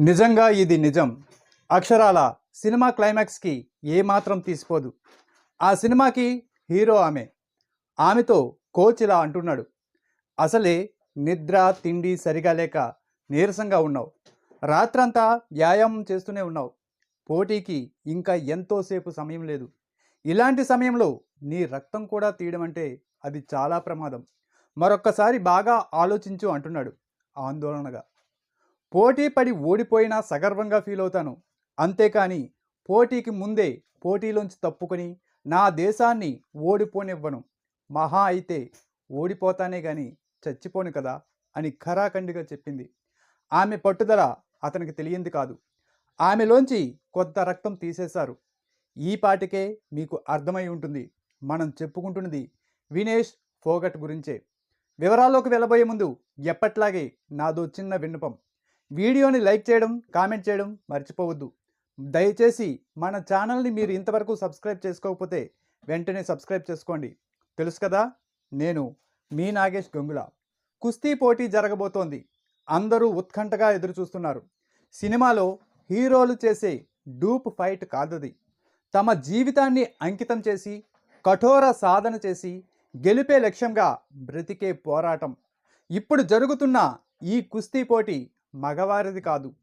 నిజంగా ఇది నిజం. అక్షరాల సినిమా క్లైమాక్స్కి ఏమాత్రం తీసిపోదు. ఆ సినిమాకి హీరో ఆమె. ఆమెతో కోచ్ ఇలా అంటున్నాడు. అసలే నిద్ర తిండి సరిగా లేక నీరసంగా ఉన్నావు. రాత్రంతా వ్యాయామం చేస్తూనే ఉన్నావు. పోటీకి ఇంకా ఎంతోసేపు సమయం లేదు. ఇలాంటి సమయంలో నీ రక్తం కూడా తీయడం అంటే అది చాలా ప్రమాదం. మరొక్కసారి బాగా ఆలోచించు అంటున్నాడు ఆందోళనగా. పోటీ పడి ఓడిపోయినా సగర్వంగా ఫీల్ అవుతాను. అంతేకాని పోటీకి ముందే పోటీలోంచి తప్పుకొని నా దేశాన్ని ఓడిపోనివ్వను. మహా అయితే ఓడిపోతానే గాని చచ్చిపోను కదా అని ఖరాఖండిగా చెప్పింది. ఆమె పట్టుదల అతనికి తెలియంది కాదు. ఆమెలోంచి కొత్త రక్తం తీసేశారు. ఈ పాటికే మీకు అర్థమై ఉంటుంది. మనం చెప్పుకుంటున్నది వినేష్ ఫోగట్ గురించే. వివరాల్లోకి వెళ్ళబోయే ముందు ఎప్పట్లాగే నాదో చిన్న విన్నపం. వీడియోని లైక్ చేయడం కామెంట్ చేయడం మర్చిపోవద్దు. దయచేసి మన ఛానల్ని మీరు ఇంతవరకు సబ్స్క్రైబ్ చేసుకోకపోతే వెంటనే సబ్స్క్రైబ్ చేసుకోండి. తెలుసు కదా నేను మీ నాగేష్ గంగుల. కుస్తీ పోటీ జరగబోతోంది. అందరూ ఉత్కంఠగా ఎదురుచూస్తున్నారు. సినిమాలో హీరోలు చేసే డూప్ ఫైట్ కాదది. తమ జీవితాన్ని అంకితం చేసి కఠోర సాధన చేసి గెలిపే లక్ష్యంగా బ్రతికే పోరాటం. ఇప్పుడు జరుగుతున్న ఈ కుస్తీ పోటీ మగవారిది కాదు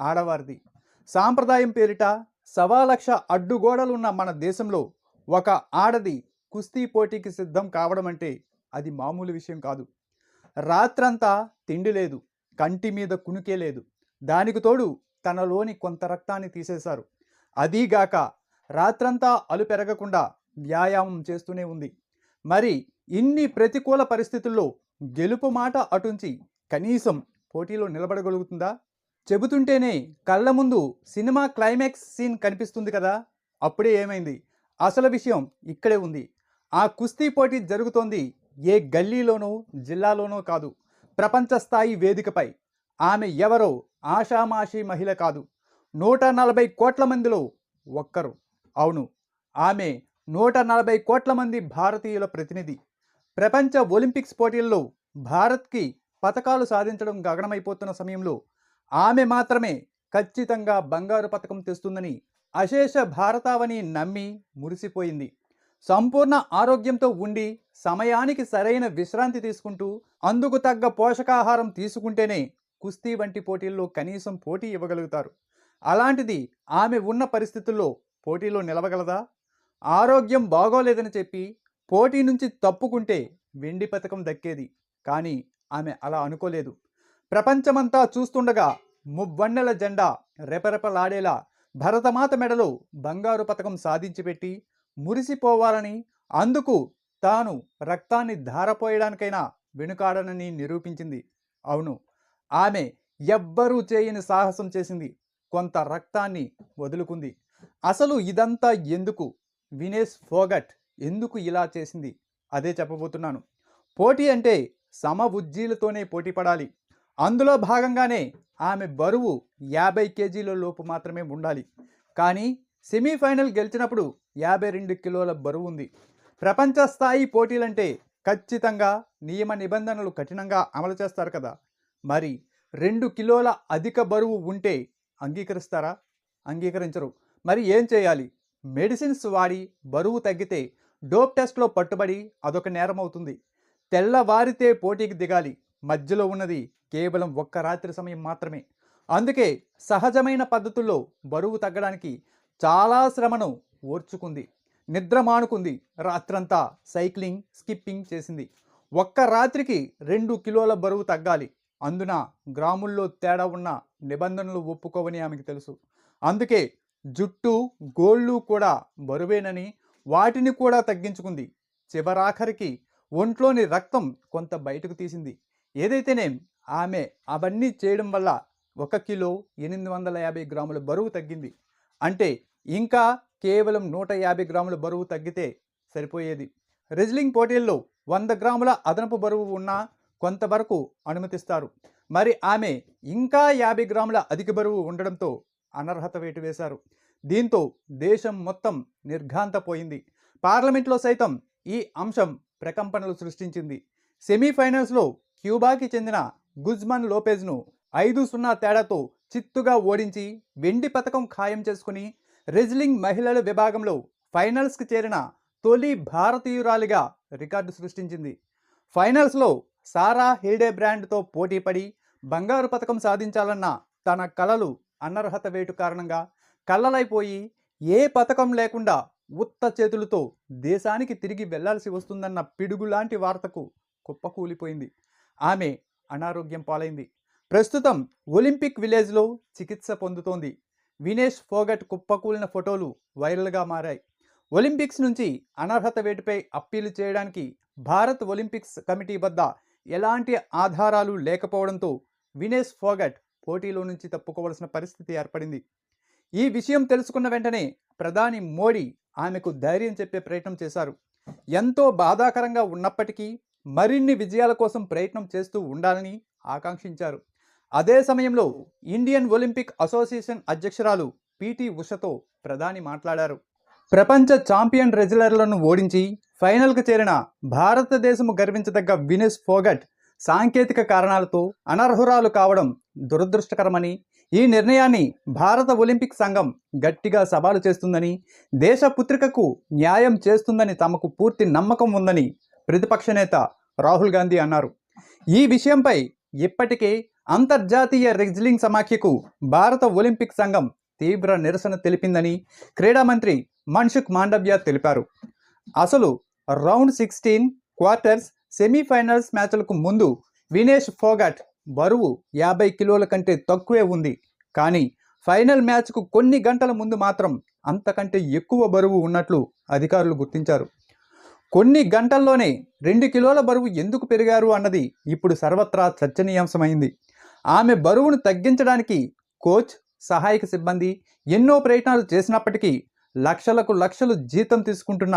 ఆడవారిది. సాంప్రదాయం పేరిట సవా లక్ష అడ్డుగోడలున్న మన దేశంలో ఒక ఆడది కుస్తీ పోటీకి సిద్ధం కావడం అంటే అది మామూలు విషయం కాదు. రాత్రంతా తిండి లేదు కంటి మీద కునుకే లేదు. దానికి తోడు తనలోని కొంత రక్తాన్ని తీసేశారు. అదీగాక రాత్రంతా అలు పెరగకుండా వ్యాయామం చేస్తూనే ఉంది. మరి ఇన్ని ప్రతికూల పరిస్థితుల్లో గెలుపు మాట అటుంచి కనీసం పోటీలో నిలబడగలుగుతుందా? చెబుతుంటేనే కళ్ళ ముందు సినిమా క్లైమాక్స్ సీన్ కనిపిస్తుంది కదా? అప్పుడే ఏమైంది? అసలు విషయం ఇక్కడే ఉంది. ఆ కుస్తీ పోటీ జరుగుతోంది ఏ గల్లీలోనో జిల్లాలోనో కాదు. ప్రపంచ స్థాయి వేదికపై. ఆమె ఎవరో ఆషామాషి మహిళ కాదు. నూట నలభై కోట్ల మందిలో ఒక్కరు. అవును ఆమె నూట నలభై కోట్ల మంది భారతీయుల ప్రతినిధి. ప్రపంచ ఒలింపిక్స్ పోటీల్లో భారత్కి పథకాలు సాధించడం గగనమైపోతున్న సమయంలో ఆమె మాత్రమే ఖచ్చితంగా బంగారు పథకం తెస్తుందని అశేష భారతావని నమ్మి మురిసిపోయింది. సంపూర్ణ ఆరోగ్యంతో ఉండి సమయానికి సరైన విశ్రాంతి తీసుకుంటూ అందుకు తగ్గ పోషకాహారం తీసుకుంటేనే కుస్తీ వంటి పోటీల్లో కనీసం పోటీ ఇవ్వగలుగుతారు. అలాంటిది ఆమె ఉన్న పరిస్థితుల్లో పోటీలో నిలవగలదా? ఆరోగ్యం బాగోలేదని చెప్పి పోటీ నుంచి తప్పుకుంటే వెండి పథకం దక్కేది. కానీ ఆమె అలా అనుకోలేదు. ప్రపంచమంతా చూస్తుండగా మువ్వన్నెల జెండా రెపరెపలాడేలా భరతమాత మెడలో బంగారు పథకం సాధించి పెట్టి మురిసిపోవాలని అందుకు తాను రక్తాన్ని ధారపోయడానికైనా వెనుకాడనని నిరూపించింది. అవును ఆమె ఎవ్వరూ చేయని సాహసం చేసింది. కొంత రక్తాన్ని వదులుకుంది. అసలు ఇదంతా ఎందుకు? వినేష్ ఫోగట్ ఎందుకు ఇలా చేసింది? అదే చెప్పబోతున్నాను. పోటీ అంటే సమ ఉజ్జీలతోనే పోటీ పడాలి. అందులో భాగంగానే ఆమె బరువు యాభై కేజీల లోపు మాత్రమే ఉండాలి. కానీ సెమీఫైనల్ గెలిచినప్పుడు యాభై రెండు కిలోల బరువు ఉంది. ప్రపంచ స్థాయి పోటీలంటే ఖచ్చితంగా నియమ నిబంధనలు కఠినంగా అమలు చేస్తారు కదా. మరి రెండు కిలోల అధిక బరువు ఉంటే అంగీకరిస్తారా? అంగీకరించరు. మరి ఏం చేయాలి? మెడిసిన్స్ వాడి బరువు తగ్గితే డోప్ టెస్ట్లో పట్టుబడి అదొక నేరం అవుతుంది తెల్లవారితే పోటీకి దిగాలి. మధ్యలో ఉన్నది కేవలం ఒక్క రాత్రి సమయం మాత్రమే. అందుకే సహజమైన పద్ధతుల్లో బరువు తగ్గడానికి చాలా శ్రమను ఓర్చుకుంది. నిద్ర మానుకుంది. రాత్రంతా సైక్లింగ్ స్కిప్పింగ్ చేసింది. ఒక్క రాత్రికి రెండు కిలోల బరువు తగ్గాలి. అందున గ్రాముల్లో తేడా ఉన్న నిబంధనలు ఒప్పుకోవని ఆమెకు తెలుసు. అందుకే జుట్టు గోళ్ళు కూడా బరువేనని వాటిని కూడా తగ్గించుకుంది. చివరాఖరికి ఒంట్లోని రక్తం కొంత బయటకు తీసింది. ఏదైతేనే ఆమె అవన్నీ చేయడం వల్ల ఒక కిలో ఎనిమిది వందల యాభై గ్రాముల బరువు తగ్గింది. అంటే ఇంకా కేవలం నూట యాభై గ్రాముల బరువు తగ్గితే సరిపోయేది. రెజ్లింగ్ పోటీల్లో వంద గ్రాముల అదనపు బరువు ఉన్నా కొంతవరకు అనుమతిస్తారు. మరి ఆమె ఇంకా యాభై గ్రాముల అధిక బరువు ఉండడంతో అనర్హత వేటు వేశారు. దీంతో దేశం మొత్తం నిర్ఘాంతపోయింది పార్లమెంట్లో సైతం ఈ అంశం ప్రకంపనలు సృష్టించింది. సెమీఫైనల్స్లో క్యూబాకి చెందిన గుజ్మన్ లోపెజ్ను ఐదు సున్నా తేడాతో చిత్తుగా ఓడించి వెండి పథకం ఖాయం చేసుకుని రెజ్లింగ్ మహిళల విభాగంలో ఫైనల్స్కి చేరిన తొలి భారతీయురాలిగా రికార్డు సృష్టించింది. ఫైనల్స్లో సారా హిల్డే బ్రాండ్తో పోటీపడి బంగారు పథకం సాధించాలన్న తన కలలు అనర్హత వేటు కారణంగా కళ్ళలైపోయి ఏ పథకం లేకుండా ఉత్త చేతులతో దేశానికి తిరిగి వెళ్ళాల్సి వస్తుందన్న పిడుగు లాంటి వార్తకు కుప్పకూలిపోయింది ఆమె అనారోగ్యం పాలైంది. ప్రస్తుతం ఒలింపిక్ విలేజ్లో చికిత్స పొందుతోంది. వినేష్ ఫోగట్ కుప్పకూలిన ఫోటోలు వైరల్గా మారాయి. ఒలింపిక్స్ నుంచి అనర్హత వేటుపై అప్పీలు చేయడానికి భారత్ ఒలింపిక్స్ కమిటీ వద్ద ఎలాంటి ఆధారాలు లేకపోవడంతో వినేష్ ఫోగట్ పోటీలో నుంచి తప్పుకోవాల్సిన పరిస్థితి ఏర్పడింది. ఈ విషయం తెలుసుకున్న వెంటనే ప్రధాని మోడీ ఆమెకు ధైర్యం చెప్పే ప్రయత్నం చేశారు. ఎంతో బాధాకరంగా ఉన్నప్పటికీ మరిన్ని విజయాల కోసం ప్రయత్నం చేస్తూ ఉండాలని ఆకాంక్షించారు. అదే సమయంలో ఇండియన్ ఒలింపిక్ అసోసియేషన్ అధ్యక్షురాలు పిటి ఉషతో ప్రధాని మాట్లాడారు. ప్రపంచ ఛాంపియన్ రెజ్లర్లను ఓడించి ఫైనల్కు చేరిన భారతదేశము గర్వించదగ్గ వినెస్ ఫోగట్ సాంకేతిక కారణాలతో అనర్హురాలు కావడం దురదృష్టకరమని ఈ నిర్ణయాన్ని భారత ఒలింపిక్ సంఘం గట్టిగా సవాలు చేస్తుందని దేశ పుత్రికకు న్యాయం చేస్తుందని తమకు పూర్తి నమ్మకం ఉందని ప్రతిపక్ష నేత రాహుల్ గాంధీ అన్నారు. ఈ విషయంపై ఇప్పటికే అంతర్జాతీయ రెజ్లింగ్ సమాఖ్యకు భారత ఒలింపిక్ సంఘం తీవ్ర నిరసన తెలిపిందని క్రీడా మంత్రి మన్సుఖ్ మాండవ్య తెలిపారు. అసలు రౌండ్ సిక్స్టీన్ క్వార్టర్స్ సెమీఫైనల్స్ మ్యాచ్లకు ముందు వినేష్ ఫోగట్ బరువు యాభై కిలోల కంటే తక్కువే ఉంది. కానీ ఫైనల్ మ్యాచ్కు కొన్ని గంటల ముందు మాత్రం అంతకంటే ఎక్కువ బరువు ఉన్నట్లు అధికారులు గుర్తించారు. కొన్ని గంటల్లోనే రెండు కిలోల బరువు ఎందుకు పెరిగారు అన్నది ఇప్పుడు సర్వత్రా చర్చనీయాంశమైంది. ఆమె బరువును తగ్గించడానికి కోచ్ సహాయక సిబ్బంది ఎన్నో ప్రయత్నాలు చేసినప్పటికీ లక్షలకు లక్షలు జీతం తీసుకుంటున్న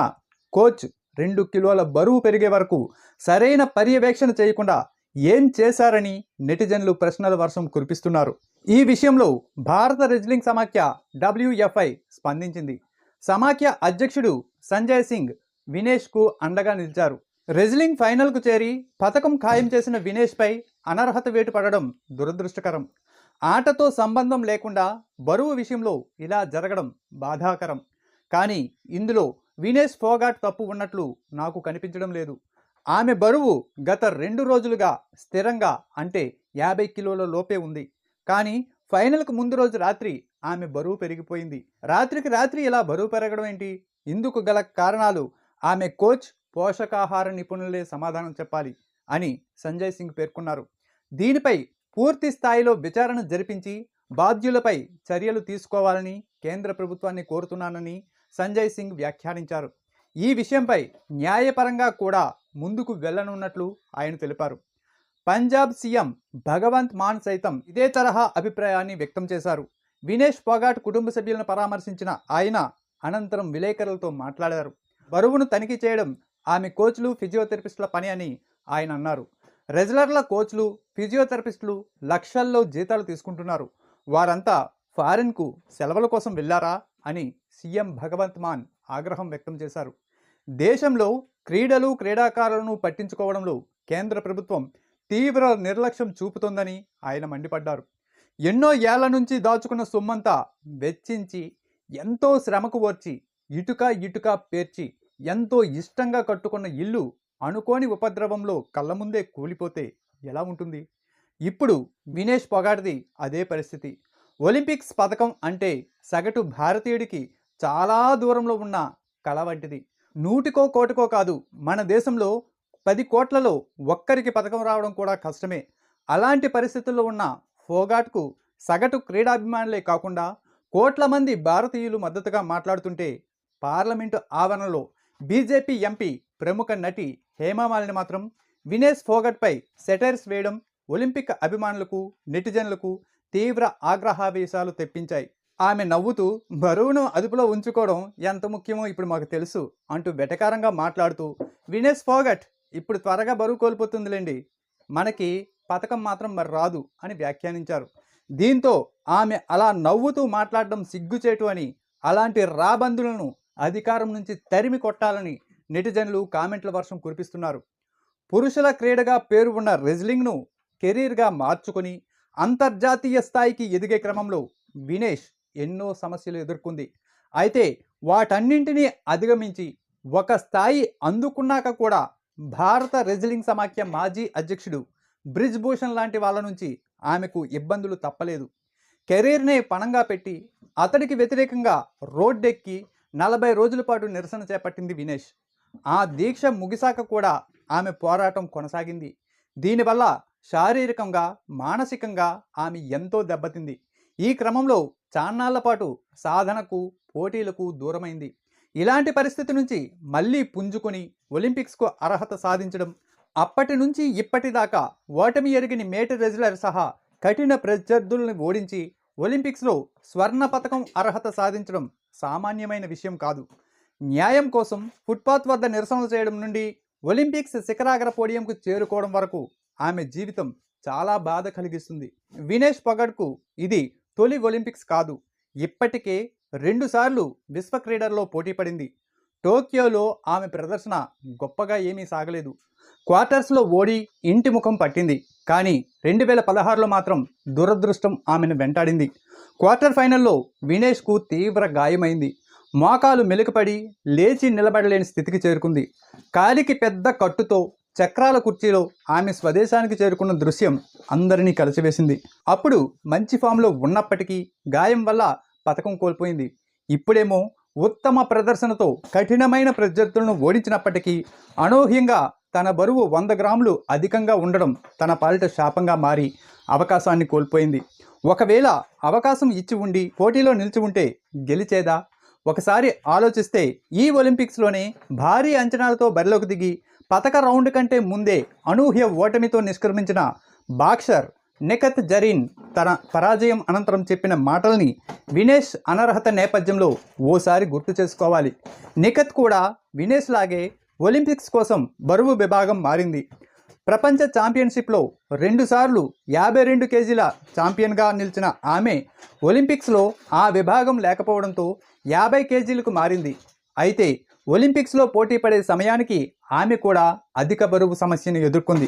కోచ్ రెండు కిలోల బరువు పెరిగే వరకు సరైన పర్యవేక్షణ చేయకుండా ఏం చేశారని నెటిజన్లు ప్రశ్నల వర్షం కురిపిస్తున్నారు. ఈ విషయంలో భారత రెజ్లింగ్ సమాఖ్య డబ్ల్యూఎఫ్ఐ స్పందించింది. సమాఖ్య అధ్యక్షుడు సంజయ్ సింగ్ వినేష్కు అండగా నిలిచారు. రెజ్లింగ్ ఫైనల్కు చేరి పథకం ఖాయం చేసిన వినేష్పై అనర్హత వేటు పడడం దురదృష్టకరం. ఆటతో సంబంధం లేకుండా బరువు విషయంలో ఇలా జరగడం బాధాకరం. కానీ ఇందులో వినేష్ ఫోగాట్ తప్పు ఉన్నట్లు నాకు కనిపించడం లేదు. ఆమె బరువు గత రెండు రోజులుగా స్థిరంగా అంటే యాభై కిలోల లోపే ఉంది. కానీ ఫైనల్కు ముందు రోజు రాత్రి ఆమె బరువు పెరిగిపోయింది. రాత్రికి రాత్రి ఇలా బరువు పెరగడం ఏంటి? ఇందుకు గల కారణాలు ఆమె కోచ్ పోషకాహార నిపుణులే సమాధానం చెప్పాలి అని సంజయ్ సింగ్ పేర్కొన్నారు. దీనిపై పూర్తి స్థాయిలో విచారణ జరిపించి బాధ్యులపై చర్యలు తీసుకోవాలని కేంద్ర ప్రభుత్వాన్ని కోరుతున్నానని సంజయ్ సింగ్ వ్యాఖ్యానించారు. ఈ విషయంపై న్యాయపరంగా కూడా ముందుకు వెళ్ళనున్నట్లు ఆయన తెలిపారు. పంజాబ్ సీఎం భగవంత్ మాన్ సైతం ఇదే తరహా అభిప్రాయాన్ని వ్యక్తం చేశారు. వినేష్ పొగాట్ కుటుంబ సభ్యులను పరామర్శించిన ఆయన అనంతరం విలేకరులతో మాట్లాడారు. బరువును తనిఖీ చేయడం ఆమె కోచ్లు ఫిజియోథెరపిస్టుల పని అని ఆయన అన్నారు. రెజులర్ల కోచ్లు ఫిజియోథెరపిస్టులు లక్షల్లో జీతాలు తీసుకుంటున్నారు. వారంతా ఫారిన్కు సెలవుల కోసం వెళ్ళారా అని సీఎం భగవంత్ మాన్ ఆగ్రహం వ్యక్తం చేశారు. దేశంలో క్రీడలు క్రీడాకారులను పట్టించుకోవడంలో కేంద్ర ప్రభుత్వం తీవ్ర నిర్లక్ష్యం చూపుతోందని ఆయన మండిపడ్డారు. ఎన్నో ఏళ్ళ నుంచి దాచుకున్న సొమ్మంతా వెచ్చించి ఎంతో శ్రమకు ఓర్చి ఇటుక ఇటుక పేర్చి ఎంతో ఇష్టంగా కట్టుకున్న ఇల్లు అనుకోని ఉపద్రవంలో కళ్ళ ముందే కూలిపోతే ఎలా ఉంటుంది? ఇప్పుడు వినేష్ పొగాడిది అదే పరిస్థితి. ఒలింపిక్స్ పథకం అంటే సగటు భారతీయుడికి చాలా దూరంలో ఉన్న కళ వంటిది. నూటికో కోటికో కాదు మన దేశంలో పది కోట్లలో ఒక్కరికి పథకం రావడం కూడా కష్టమే. అలాంటి పరిస్థితుల్లో ఉన్న ఫోగాట్కు సగటు క్రీడాభిమానులే కాకుండా కోట్ల మంది భారతీయులు మద్దతుగా మాట్లాడుతుంటే పార్లమెంటు ఆవరణలో బీజేపీ ఎంపీ ప్రముఖ నటి హేమామాలిని మాత్రం వినేష్ ఫోగట్పై సెటైర్స్ వేయడం ఒలింపిక్ అభిమానులకు నెటిజన్లకు తీవ్ర ఆగ్రహావేశాలు తెప్పించాయి. ఆమె నవ్వుతూ బరువును అదుపులో ఉంచుకోవడం ఎంత ముఖ్యమో ఇప్పుడు మాకు తెలుసు అంటూ వెటకారంగా మాట్లాడుతూ వినేష్ ఫోగట్ ఇప్పుడు త్వరగా బరువు కోల్పోతుందిలేండి. మనకి పథకం మాత్రం మరి రాదు అని వ్యాఖ్యానించారు. దీంతో ఆమె అలా నవ్వుతూ మాట్లాడడం సిగ్గుచేటు అని అలాంటి రాబందులను అధికారం నుంచి తరిమి కొట్టాలని నెటిజన్లు కామెంట్ల వర్షం కురిపిస్తున్నారు. పురుషుల క్రీడగా పేరు ఉన్న రెజ్లింగ్ను కెరీర్గా మార్చుకొని అంతర్జాతీయ స్థాయికి ఎదిగే క్రమంలో వినేష్ ఎన్నో సమస్యలు ఎదుర్కొంది. అయితే వాటన్నింటినీ అధిగమించి ఒక స్థాయి అందుకున్నాక కూడా భారత రెజ్లింగ్ సమాఖ్య మాజీ అధ్యక్షుడు బ్రిజ్ భూషణ్ లాంటి వాళ్ళ నుంచి ఆమెకు ఇబ్బందులు తప్పలేదు. కెరీర్నే పణంగా పెట్టి అతడికి వ్యతిరేకంగా రోడ్డెక్కి నలభై రోజుల పాటు నిరసన చేపట్టింది వినేష్. ఆ దీక్ష ముగిసాక కూడా ఆమె పోరాటం కొనసాగింది. దీనివల్ల శారీరకంగా మానసికంగా ఆమె ఎంతో దెబ్బతింది. ఈ క్రమంలో చాన్నాళ్ళ పాటు సాధనకు పోటీలకు దూరమైంది. ఇలాంటి పరిస్థితి నుంచి మళ్ళీ పుంజుకొని ఒలింపిక్స్కు అర్హత సాధించడం అప్పటి నుంచి ఇప్పటిదాకా ఓటమి ఎరిగిన మేటి రెజ్లర్ సహా కఠిన ప్రత్యర్థులను ఓడించి ఒలింపిక్స్లో స్వర్ణ పథకం అర్హత సాధించడం సామాన్యమైన విషయం కాదు. న్యాయం కోసం ఫుట్పాత్ వద్ద నిరసనలు చేయడం నుండి ఒలింపిక్స్ శిఖరాగ్ర పోడియంకు చేరుకోవడం వరకు ఆమె జీవితం చాలా బాధ కలిగిస్తుంది. వినేష్ పొగడ్కు ఇది తొలి ఒలింపిక్స్ కాదు ఇప్పటికే రెండుసార్లు విశ్వ క్రీడల్లో పోటీ పడింది. టోక్యోలో ఆమె ప్రదర్శన గొప్పగా ఏమీ సాగలేదు. క్వార్టర్స్లో ఓడి ఇంటి ముఖం పట్టింది కానీ రెండు వేల పదహారులో మాత్రం దురదృష్టం ఆమెను వెంటాడింది. క్వార్టర్ ఫైనల్లో వినేష్కు తీవ్ర గాయమైంది. మోకాలు మెలుకపడి లేచి నిలబడలేని స్థితికి చేరుకుంది. కాలికి పెద్ద కట్టుతో చక్రాల కుర్చీలో ఆమె స్వదేశానికి చేరుకున్న దృశ్యం అందరినీ కలిసివేసింది. అప్పుడు మంచి ఫామ్లో ఉన్నప్పటికీ గాయం వల్ల పథకం కోల్పోయింది. ఇప్పుడేమో ఉత్తమ ప్రదర్శనతో కఠినమైన ప్రత్యర్థులను ఓడించినప్పటికీ అనూహ్యంగా తన బరువు వంద గ్రాములు అధికంగా ఉండడం తన పాలిట శాపంగా మారి అవకాశాన్ని కోల్పోయింది. ఒకవేళ అవకాశం ఇచ్చి ఉండి పోటీలో నిలిచి ఉంటే గెలిచేదా? ఒకసారి ఆలోచిస్తే ఈ ఒలింపిక్స్లోనే భారీ అంచనాలతో బరిలోకి దిగి పతక రౌండ్ కంటే ముందే అనూహ్య ఓటమితో నిష్క్రమించిన బాక్సర్ నిఖత్ జరీన్ తన పరాజయం అనంతరం చెప్పిన మాటల్ని వినేష్ అనర్హత నేపథ్యంలో ఓసారి గుర్తు చేసుకోవాలి. నిఖత్ కూడా వినేష్ లాగే ఒలింపిక్స్ కోసం బరువు విభాగం మారింది. ప్రపంచ ఛాంపియన్షిప్లో రెండుసార్లు యాభై రెండు కేజీల ఛాంపియన్గా నిలిచిన ఆమె ఒలింపిక్స్లో ఆ విభాగం లేకపోవడంతో యాభై కేజీలకు మారింది. అయితే ఒలింపిక్స్లో పోటీ పడే సమయానికి ఆమె కూడా అధిక బరువు సమస్యను ఎదుర్కొంది.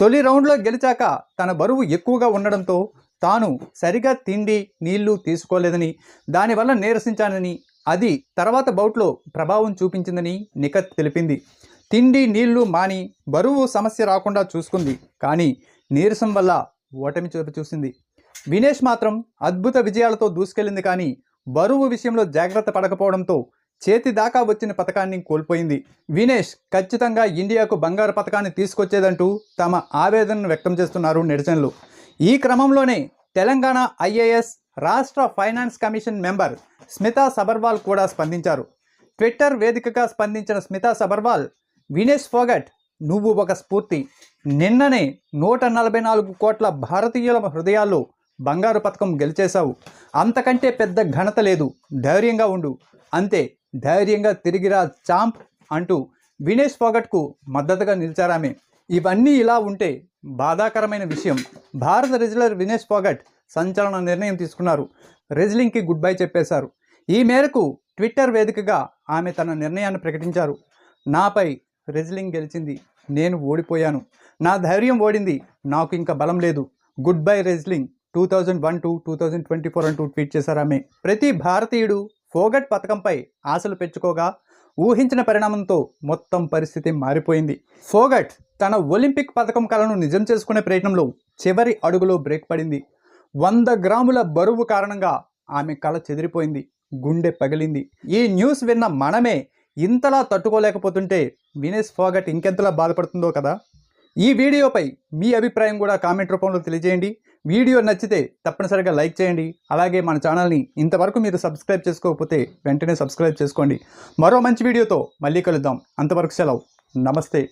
తొలి రౌండ్లో గెలిచాక తన బరువు ఎక్కువగా ఉండడంతో తాను సరిగా తిండి నీళ్ళు తీసుకోలేదని దానివల్ల నీరసించానని అది తర్వాత బౌట్లో ప్రభావం చూపించిందని నిఖత్ తెలిపింది. తిండి నీళ్ళు మాని బరువు సమస్య రాకుండా చూసుకుంది కానీ నీరసం వల్ల ఓటమి చూపు చూసింది. వినేష్ మాత్రం అద్భుత విజయాలతో దూసుకెళ్ళింది కానీ బరువు విషయంలో జాగ్రత్త పడకపోవడంతో చేతి దాకా వచ్చిన పథకాన్ని కోల్పోయింది. వినేష్ ఖచ్చితంగా ఇండియాకు బంగారు పథకాన్ని తీసుకొచ్చేదంటూ తమ ఆవేదనను వ్యక్తం చేస్తున్నారు నిరసనలు ఈ క్రమంలోనే తెలంగాణ ఐఏఎస్ రాష్ట్ర finance commission member Smita Sabharwal కూడా స్పందించారు. ట్విట్టర్ వేదికగా స్పందించిన స్మితా సబర్వాల్ వినేష్ ఫోగట్ నువ్వు ఒక స్ఫూర్తి. నిన్ననే నూట నలభై నాలుగు కోట్ల భారతీయుల హృదయాల్లో బంగారు పథకం గెలిచేశావు. అంతకంటే పెద్ద ఘనత లేదు. ధైర్యంగా ఉండు. అంతే. ధైర్యంగా తిరిగిరా చాంప్ అంటూ వినేష్ ఫోగట్కు మద్దతుగా నిలిచారామె. ఇవన్నీ ఇలా ఉంటే బాధాకరమైన విషయం. భారత రెజ్లర్ వినేష్ ఫోగట్ సంచలన నిర్ణయం తీసుకున్నారు. రెజ్లింగ్కి గుడ్ బై చెప్పేశారు. ఈ మేరకు ట్విట్టర్ వేదికగా ఆమె తన నిర్ణయాన్ని ప్రకటించారు. నాపై రెజ్లింగ్ గెలిచింది. నేను ఓడిపోయాను. నా ధైర్యం ఓడింది. నాకు ఇంకా బలం లేదు. Good bye wrestling two thousand one to two thousand twenty four అంటూ ట్వీట్ చేశారు ఆమె. ప్రతి భారతీయుడు ఫోగట్ పథకంపై ఆశలు పెంచుకోగా ఊహించిన పరిణామంతో మొత్తం పరిస్థితి మారిపోయింది. ఫోగట్ తన ఒలింపిక్ పథకం కలను నిజం చేసుకునే ప్రయత్నంలో చివరి అడుగులో బ్రేక్ పడింది. వంద గ్రాముల బరువు కారణంగా ఆమె కళ చెదిరిపోయింది గుండె పగిలింది. ఈ న్యూస్ విన్న మనమే ఇంతలా తట్టుకోలేకపోతుంటే వినేష్ ఫోగట్ ఇంకెంతలా బాధపడుతుందో కదా. ఈ వీడియోపై మీ అభిప్రాయం కూడా కామెంట్ రూపంలో తెలియజేయండి. వీడియో నచ్చితే తప్పనిసరిగా లైక్ చేయండి. అలాగే మన ఛానల్ని ఇంతవరకు మీరు సబ్స్క్రైబ్ చేసుకోకపోతే వెంటనే సబ్స్క్రైబ్ చేసుకోండి. మరో మంచి వీడియోతో మళ్ళీ కలుద్దాం. అంతవరకు సెలవు. నమస్తే.